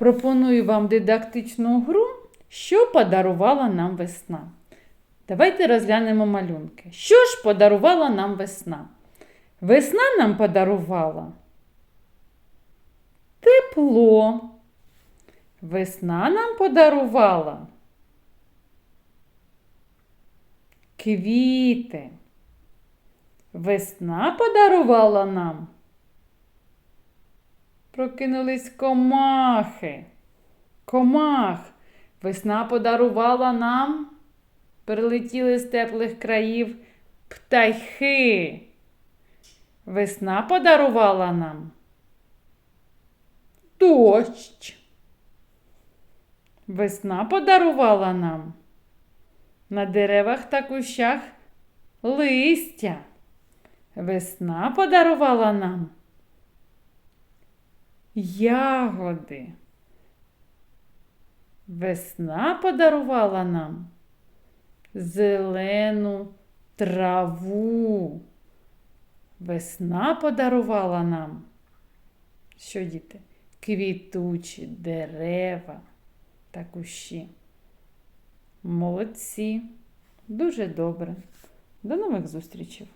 Пропоную вам дидактичну гру, що подарувала нам весна. Давайте розглянемо малюнки. Що ж подарувала нам весна? Весна нам подарувала тепло. Весна нам подарувала квіти. Весна подарувала нам. Прокинулись комахи. Комах. Весна подарувала нам. Прилетіли з теплих країв птахи. Весна подарувала нам. Дощ. Весна подарувала нам. На деревах та кущах листя. Весна подарувала нам ягоди. Весна подарувала нам зелену траву. Весна подарувала нам. Що, діти? Квітучі дерева та кущі. Молодці. Дуже добре. До нових зустрічей!